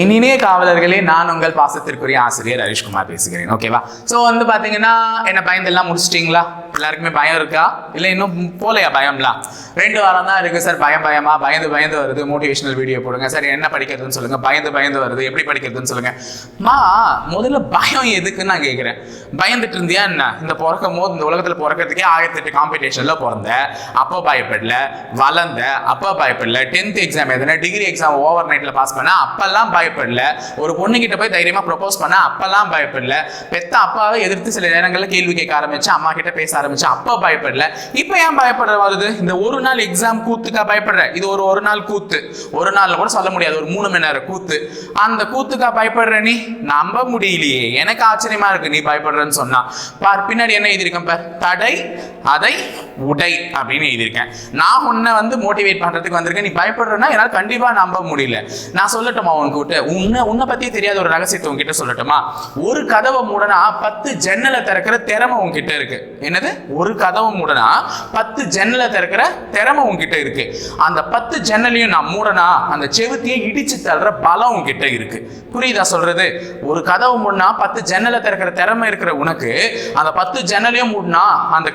இனினே காவலர்களே நான் உங்கள் பாசத்திற்குரிய ஆசிரியர் ஹரிஷ்குமார் பேசுகிறேன். ஓகேவா ஸோ வந்து பார்த்தீங்கன்னா என்ன பயந்தெல்லாம் முடிச்சிட்டிங்களா? எல்லாருக்குமே பயம் இருக்கா? இல்லை இன்னும் போலையா பயம்லாம்? ரெண்டு வாரம் தான் இருக்கு சார் பயம் பயமா? பயந்து பயந்து வருது மோட்டிவேஷனல் வீடியோ போடுங்க. சார் என்ன படிக்கிறதுன்னு சொல்லுங்க. பயந்து பயந்து வருது எப்படி படிக்கிறதுன்னு சொல்லுங்க. மா முதல்ல பயம் எதுக்குன்னு நான் கேட்குறேன் பயந்துட்டு இருந்தியா என்ன? இந்த பிறக்கும் போது இந்த உலகத்தில் பிறக்கிறதுக்கே ஆயிரத்தி எட்டு காம்படிஷனில் பிறந்த அப்போ பயப்படல வளர்ந்த அப்போ பயப்படல டென்த் எக்ஸாம் எதுனா டிகிரி எக்ஸாம் ஓவர் நைட்டில் பாஸ் பண்ண அப்பெல்லாம் பயப்படல. ஒரு பொண்ணுக்கிட்ட போய் தைரியமாக ப்ரொபோஸ் பண்ண அப்பெல்லாம் பயப்படல. பெத்த அப்பாவை எதிர்த்து சில நேரங்களில் கேள்வி கேட்க ஆரம்பிச்சு அம்மா கிட்ட பேச ஆரம்பிச்சேன் அப்போ பயப்படல. இப்போ ஏன் பயப்படுற வருது? இந்த ஒரு நாள் எக்ஸாம் கூத்துக்கா பயப்படுற. இது ஒரு ஒரு நாள் கூத்து. ஒரு நாளில் கூட சொல்ல முடியாது. ஒரு மூணு மணி நேரம் கூத்து. அந்த கூத்துக்கா பயப்படுற நீ? நம்ப முடியலையே. எனக்கு ஆச்சரியமா இருக்கு. நீ பயப்படுறன்னு சொன்னா. பார் பின்னாடி என்ன எழுதியிருக்கேன் பார்? தடை அதை உடை அப்படின்னு எழுதியிருக்கேன். நான் உன்னை வந்து மோட்டிவேட் பண்ணுறதுக்கு வந்திருக்கேன். நீ பயப்படுறேன்னா என்னால் கண்டிப்பாக நம்ப முடியல. நான் சொல்லட்டுமா உன்கிட்ட உன்னை உன்னை பற்றி தெரியாத ஒரு ரகசியத்தை உன்கிட்ட சொல்லட்டுமா? ஒரு கதவை மூடனா பத்து ஜன்னலை திறக்கிற திறமை உன்கிட்ட இருக்கு. என்னது? ஒரு கதவை மூடனா பத்து ஜன்னலை திறக்கிற திறமை உன்கிட்ட இருக்கு. அந்த பத்து ஜன்னலையும் நான் மூடனா அந்த செவுத்தியை இடிச்சு தள்ளுற பலம் உன்கிட்ட இருக்கு. புரியுதா சொல்றது? ஒரு கதவு மூடனா பத்து ஜன்னலை திறக்கிற திறமை இருக்கிற உனக்கு அந்த பத்து ஜன்னலையும் மூடனா அந்த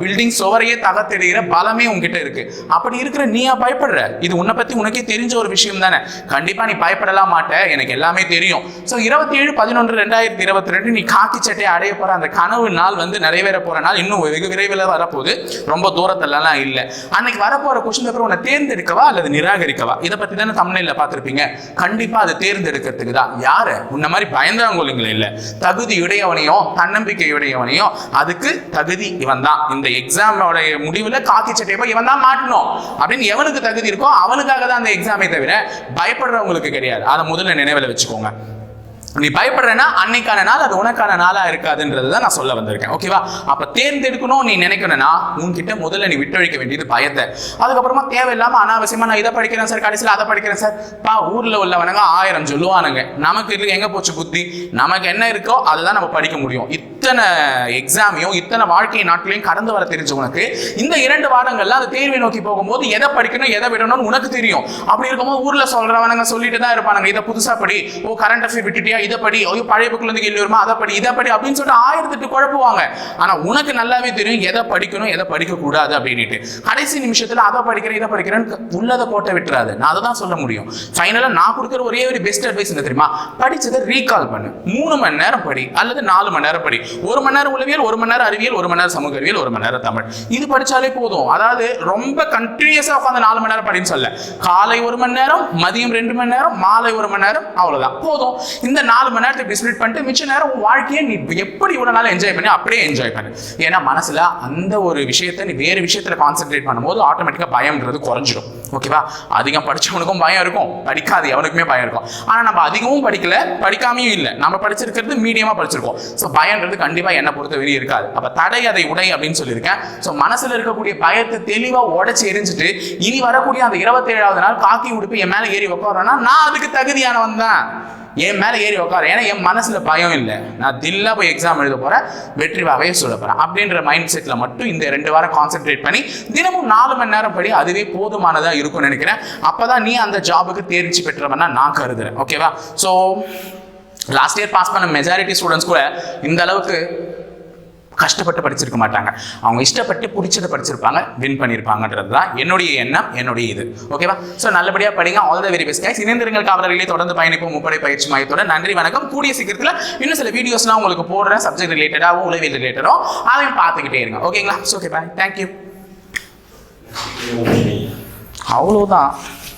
பில்டிங் சுவரையே தகத்தெடுகிற பலமே உங்ககிட்ட இருக்கு. அப்படி இருக்கிற நீயா பயப்படுற? இது உன்னை பத்தி உனக்கே தெரிஞ்ச ஒரு விஷயம் தானே. கண்டிப்பா நீ பயப்படலாம் மாட்ட. எனக்கு எல்லாமே தெரியும். ஸோ இருபத்தி ஏழு பதினொன்று ரெண்டாயிரத்தி இருபத்தி ரெண்டு நீ காக்கி சட்டை அடைய போற அந்த கனவு நாள் வந்து நிறைவேற போற நாள் இன்னும் வெகு விரைவில் வரப்போகுது. ரொம்ப தூரத்துலலாம் இல்லை. அன்னைக்கு வரப்போற கொஸ்டின் பேப்பர் உன்னை தேர்ந்தெடுக்கவா அல்லது நிராகரிக்கவா? இதை பத்தி தானே தமிழ்ல பார்த்துருப்பீங்க. கண்டிப்பா அதை தேர்ந்தெடுக்கிறதுக்கு தான். யாரு? உன்ன மாதிரி பயந்தாங்கோலிங்களே இல்லை. தகுதி உடையவனையும் தன்னம்பிக்கை உடையவனையும் அதுக்கு தகுதி இவன் தான் இந்த எக்ஸாம் எக்ஸாமோட முடிவில் காக்கி சட்டையை போய் இவன் தான் மாட்டணும். அப்படின்னு எவனுக்கு தகுதி இருக்கோ அவனுக்காக தான் அந்த எக்ஸாமே தவிர பயப்படுறவங்களுக்கு கிடையாது. அதை முதல்ல நினைவில் வச்சுக்கோங்க. நீ பயப்படுறேன்னா அன்னைக்கான நாள் அது உனக்கான நாளா இருக்காதுன்றது தான் நான் சொல்ல வந்திருக்கேன். ஓகேவா அப்ப தேர்ந்தெடுக்கணும் நீ நினைக்கணும்னா உன்கிட்ட முதல்ல நீ விட்டொழிக்க வேண்டியது பயத்தை. அதுக்கப்புறமா தேவையில்லாம அனாவசியமா நான் இதை படிக்கிறேன் சார் கடைசியில் அதை படிக்கிறேன் சார் பா ஊர்ல உள்ளவனுங்க ஆயிரம் சொல்லுவானுங்க. நமக்கு இருக்கு எங்க போச்சு புத்தி? நமக்கு என்ன இருக்கோ அதுதான் நம்ம படிக்க முடியும். இத்தனை எக்ஸாமையும் இத்தனை வாழ்க்கை நாட்களையும் கடந்து வர தெரிஞ்ச உனக்கு. இந்த இரண்டு வாரங்கள்ல அந்த தேர்வை நோக்கி போகும்போது எதை படிக்கணும் எதை விடணும்னு உனக்கு தெரியும். அப்படி இருக்கும்போது ஊர்ல சொல்றவனுங்க சொல்லிட்டு தான் இருப்பானுங்க. இதை புதுசா படி. ஓ கரண்ட் அஃபேர் விட்டுட்டியா? இதை படி. ஐயோ பழைய புக்கில் இருந்து கேள்வி வருமா? அதை படி இதை படி அப்படின்னு சொல்லிட்டு ஆயிரத்தெட்டு குழப்புவாங்க. ஆனா உனக்கு நல்லாவே தெரியும் எதை படிக்கணும் எதை படிக்க கூடாது அப்படின்ட்டு கடைசி நிமிஷத்துல அதை படிக்கிறேன் இதை படிக்கிறேன்னு உள்ளதை போட்ட விட்டுறாது. நான் அதை தான் சொல்ல முடியும். ஃபைனலா நான் கொடுக்குற ஒரே ஒரு பெஸ்ட் அட்வைஸ் என்ன தெரியுமா? படிச்சதை ரீகால் பண்ணு. மூணு மணி நேரம் படி அல்லது நாலு மணி நேரம் படி. ஒரு மணி நேரம் உளவியல் ஒரு மணி நேரம் அறிவியல் ஒரு மணி நேரம் சமூக அறிவியல் ஒரு மணி நேரம் தமிழ். இது படிச்சாலே போதும். அதாவது ரொம்ப கண்டினியூஸா உட்காந்து நாலு மணி நேரம் படின்னு சொல்ல காலை ஒரு மணி நேரம் மதியம் ரெண்டு மணி நேரம் மாலை ஒரு மணி நேரம் அவ்வளவுதான். போதும். இந்த நாலு மணி நேரத்தை டிஸ்பிளிட் பண்ணிட்டு மிச்ச நேரம் உன் வாழ்க்கையை நீ எப்படி இவ்வளவு நாள் என்ஜாய் பண்ணி அப்படியே என்ஜாய் பண்ணு. ஏன்னா மனசுல அந்த ஒரு விஷயத்தை நீ வேறு விஷயத்துல கான்சென்ட்ரேட் பண்ணும்போது ஆட்டோமேட்டிக்கா பயம்ன்றது குறைஞ்சிடும் ஓகேவா அதிகம் படிச்சவனுக்கும் பயம் இருக்கும். படிக்காது எவனுக்குமே பயம் இருக்கும். ஆனா நம்ம அதிகமும் படிக்கல படிக்காமையும் இல்லை. நம்ம படிச்சிருக்கிறது மீடியமா படிச்சிருக்கோம். ஸோ பயம்ன்றது கண்டிப்பா என்ன பொறுத்த வரையும் இருக்காது. அப்ப தடை அதை உடை அப்படின்னு சொல்லியிருக்கேன். ஸோ மனசுல இருக்கக்கூடிய பயத்தை தெளிவா உடைச்சு எரிஞ்சிட்டு இனி வரக்கூடிய அந்த இருபத்தேழாவது நாள் காக்கி உடுப்பு என் மேல ஏறி உட்காரன்னா நான் அதுக்கு தகுதியானவன் தான். என் மேலே ஏறி உட்கார ஏன்னா என் மனசுல பயம் இல்லை. நான் தில்லா போய் எக்ஸாம் எழுத போறேன் வெற்றி வாகையை சொல்ல போறேன். அப்படின்ற மைண்ட் செட்ல மட்டும் இந்த ரெண்டு வாரம் கான்சென்ட்ரேட் பண்ணி தினமும் நாலு மணி நேரம் படி அதுவே போதுமானதா இருக்கும்னு நினைக்கிறேன். அப்பதான் நீ அந்த ஜாபுக்கு தேர்ச்சி பெற்றவன்னா நான் கருதுறேன். ஓகேவா ஸோ லாஸ்ட் இயர் பாஸ் பண்ண மெஜாரிட்டி ஸ்டூடெண்ட்ஸ் கூட இந்த அளவுக்கு கஷ்டப்பட்டு படிச்சிருக்க மாட்டாங்க. அவங்க இஷ்டப்பட்டு பிடிச்சதை படிச்சிருப்பாங்க வின் பண்ணியிருப்பாங்கன்றது தான் என்னுடைய எண்ணம் என்னுடைய இது. ஓகேவா ஸோ நல்லபடியாக படிங்க. All the very best guys இணைந்திருங்கள் காவலர்களே. தொடர்ந்து பயணிப்போம். முப்படை பயிற்சி மையத்தோட நன்றி வணக்கம். கூடிய சீக்கிரத்தில் இன்னும் சில வீடியோஸ்லாம் உங்களுக்கு போடுறேன். சப்ஜெக்ட் ரிலேட்டடாகவும் உளவியல் ரிலேட்டடும் அதையும் பார்த்துக்கிட்டே இருங்க. ஓகேங்களா ஓகே பாய் தேங்க்யூ அவ்வளோதான்